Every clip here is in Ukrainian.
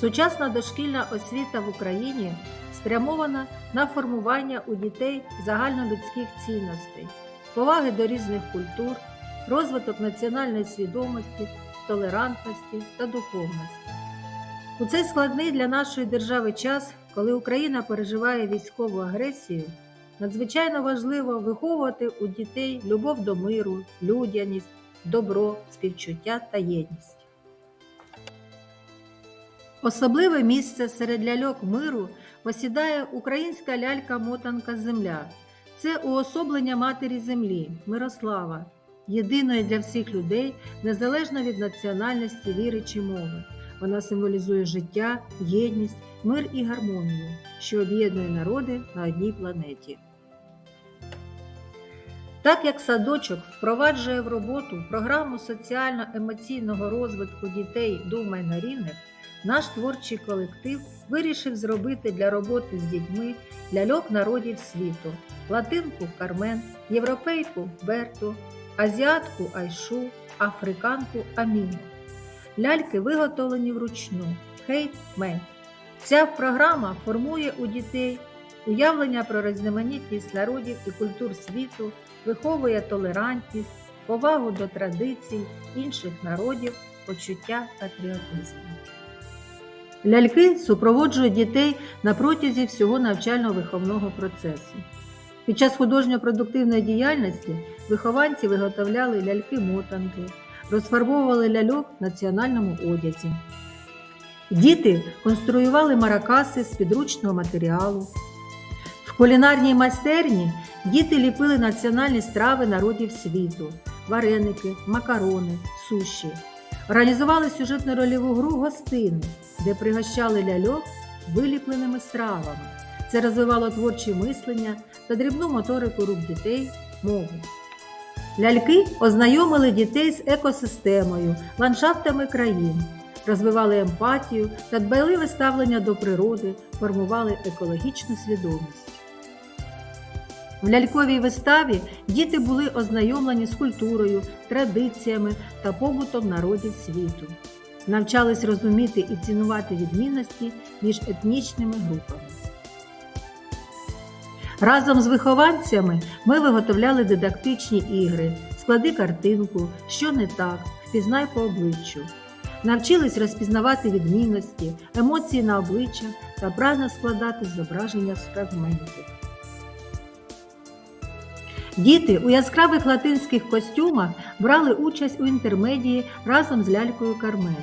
Сучасна дошкільна освіта в Україні спрямована на формування у дітей загальнолюдських цінностей, поваги до різних культур, розвиток національної свідомості, толерантності та духовності. У цей складний для нашої держави час, коли Україна переживає військову агресію, надзвичайно важливо виховувати у дітей любов до миру, людяність, добро, співчуття та єдність. Особливе місце серед ляльок миру посідає українська лялька-мотанка Земля. Це уособлення матері землі, Мирослава, єдиної для всіх людей, незалежно від національності, віри чи мови. Вона символізує життя, єдність, мир і гармонію, що об'єднує народи на одній планеті. Так як садочок впроваджує в роботу програму соціально-емоційного розвитку дітей Думай на рівних, наш творчий колектив вирішив зробити для роботи з дітьми ляльок народів світу, латинку Кармен, європейку Берту, азіатку Айшу, африканку Аміну. Ляльки виготовлені вручну хейт-мейд. Ця програма формує у дітей уявлення про різноманітність народів і культур світу, виховує толерантність, повагу до традицій інших народів, почуття патріотизму. Ляльки супроводжують дітей на протязі всього навчально-виховного процесу. Під час художньо-продуктивної діяльності вихованці виготовляли ляльки-мотанки, розфарбовували ляльок в національному одязі. Діти конструювали маракаси з підручного матеріалу. В кулінарній майстерні діти ліпили національні страви народів світу, вареники, макарони, суші. Організували сюжетно рольову гру гостини, де пригощали ляльок виліпленими стравами. Це розвивало творче мислення та дрібну моторику рук дітей, мову. Ляльки ознайомили дітей з екосистемою, ландшафтами країн, розвивали емпатію та дбайливе ставлення до природи, формували екологічну свідомість. В ляльковій виставі діти були ознайомлені з культурою, традиціями та побутом народів світу, навчались розуміти і цінувати відмінності між етнічними групами. Разом з вихованцями ми виготовляли дидактичні ігри, склади картинку, що не так, впізнай по обличчю. Навчились розпізнавати відмінності, емоції на обличчях та правильно складати зображення з фрагментів. Діти у яскравих латинських костюмах брали участь у інтермедії разом з лялькою Кармен.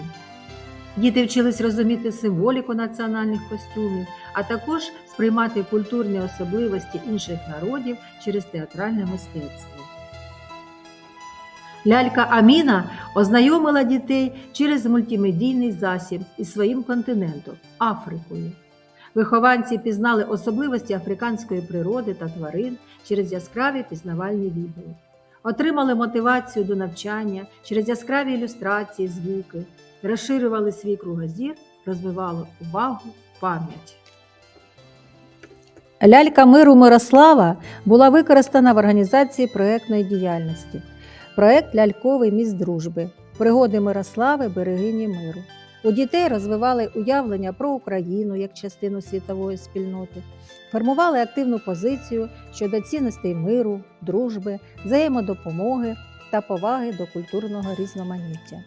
Діти вчились розуміти символіку національних костюмів, а також сприймати культурні особливості інших народів через театральне мистецтво. Лялька Аміна ознайомила дітей через мультимедійний засіб із своїм континентом Африкою. Вихованці пізнали особливості африканської природи та тварин через яскраві пізнавальні відео, отримали мотивацію до навчання через яскраві ілюстрації, звуки, розширювали свій кругозір, розвивали увагу, пам'ять. Лялька миру Мирослава була використана в організації проєктної діяльності. Проєкт Ляльковий міст дружби, пригоди Мирослави, берегині миру. У дітей розвивали уявлення про Україну як частину світової спільноти, формували активну позицію щодо цінностей миру, дружби, взаємодопомоги та поваги до культурного різноманіття.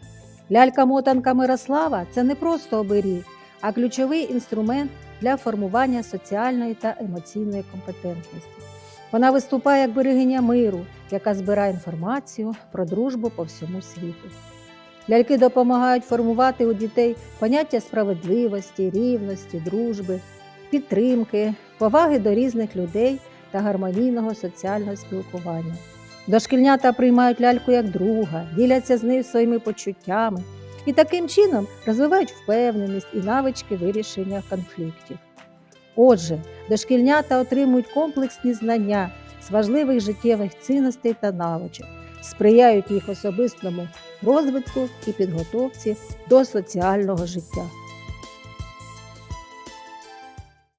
Лялька-мотанка Мирослава це не просто оберіг, а ключовий інструмент для формування соціальної та емоційної компетентності. Вона виступає як берегиня миру, яка збирає інформацію про дружбу по всьому світу. Ляльки допомагають формувати у дітей поняття справедливості, рівності, дружби, підтримки, поваги до різних людей та гармонійного соціального спілкування. Дошкільнята приймають ляльку як друга, діляться з нею своїми почуттями і таким чином розвивають впевненість і навички вирішення конфліктів. Отже, дошкільнята отримують комплексні знання з важливих життєвих цінностей та навичок, сприяють їх особистому розвитку і підготовці до соціального життя.